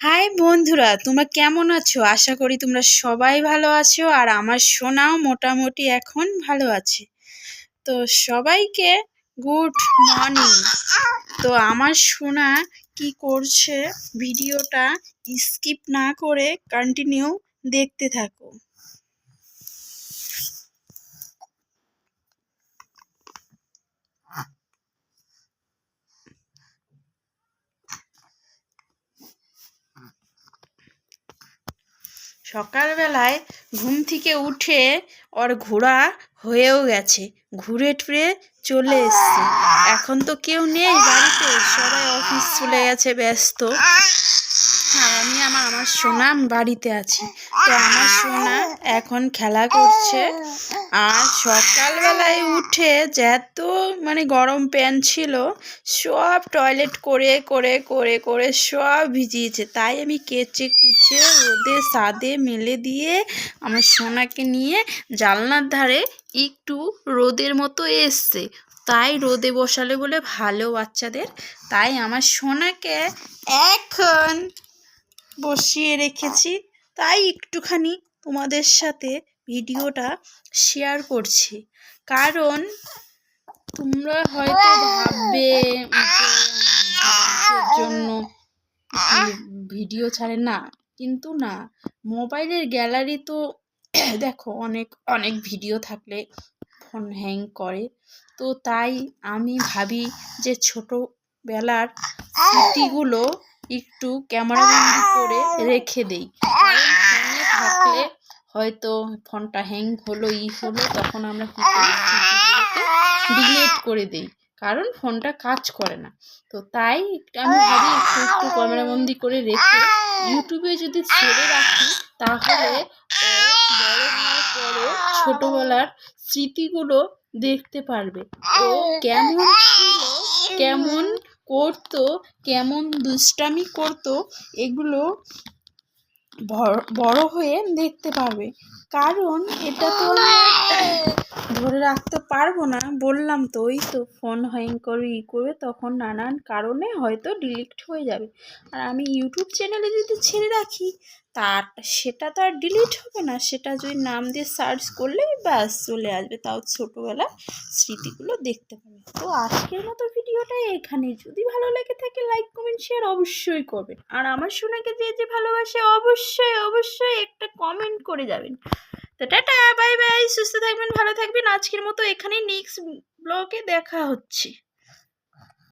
High বন্ধুরা, তোমরা কেমন আছো? আশা করি তোমরা সবাই ভালো আছো আর আমার সোনাও মোটামুটি এখন ভালো আছে। তো সবাইকে গুড মর্নিং। তো আমার সোনা কি করছে? ভিডিওটা স্কিপ না করে কন্টিনিউ দেখতে থাকো। সকালবেলায় ঘুম থেকে উঠে ওর ঘোড়া হয়েও গেছে। ঘুরে টুরে চলে এসছে। এখন তো কেউ নেই বাড়িতে। সবাই অফিস চলে গেছে, ব্যস্ত। আর আমি আমার আমার সোনা বাড়িতে আছি। তো আমার সোনা এখন খেলা করছে। আর সকালবেলায় উঠে যত মানে গরম প্যান ছিল, সব টয়লেট করে করে করে করে সব ভিজিয়েছে। তাই আমি কেচে, কুচে রোদে, সাদে মেলে দিয়ে আমার সোনাকে নিয়ে জানলার ধারে একটু রোদের মতো এসছে। তাই রোদে বসালে বলে ভালো বাচ্চাদের। তাই আমার সোনাকে এখন বসিয়ে রেখেছি। তাই একটুখানি তোমাদের সাথে ভিডিওটা শেয়ার করছি। কারণ তোমরা হয়তো ভাববে জন্য ভিডিও ছাড়ে। না, কিন্তু না, মোবাইলের গ্যালারি তো দেখো অনেক অনেক ভিডিও থাকলে ফোন হ্যাং করে। তো তাই আমি ভাবি যে ছোটোবেলার স্মৃতিগুলো একটু ক্যামেরাবন্দি করে রেখে দেই। ফোনে থাকলে হয়তো ফোনটা হ্যাং হলো, ই হলো, তখন আমরা কী করি? ডিলিট করে দিই। কারণ ফোনটা কাজ করে না। তো তাই আমি ভাবি একটু একটু ক্যামেরাবন্দি করে রেখে ইউটিউবে যদি ছেড়ে রাখি, তাহলে পরে ছোটোবেলার স্মৃতিগুলো দেখতে পারবে। ও কেমন কেমন করতো কেমন দুষ্টামি করত এগুলো বড় হয়ে দেখতে পারবে। কারণ এটা তো ধরে রাখতে পারব না। বললাম তো, ওই তো ফোন হ্যাং করে, ই করবে, তখন নানান কারণে হয়তো ডিলিট হয়ে যাবে। আর আমি ইউটিউব চ্যানেলে যদি ছেড়ে রাখি, তার, সেটা তো আর ডিলিট হবে না। সেটা যদি নাম দিয়ে সার্চ করলে ব্যাস, চলে আসবে। তাও ছোটোবেলার স্মৃতিগুলো দেখতে পাবে। তো আজকের মতো ভিডিওটা এখানে যদি ভালো লেগে থাকে লাইক কমেন্ট শেয়ার অবশ্যই করবেন। আর আমার সোনাকে যে যে ভালোবাসে, অবশ্যই অবশ্যই একটা কমেন্ট করে যাবেন। তো টাটা, বাই বাই, সুস্থ থাকবেন, ভালো থাকবেন। আজকের মতো এখানেই নেক্সট ব্লগে দেখা হচ্ছে।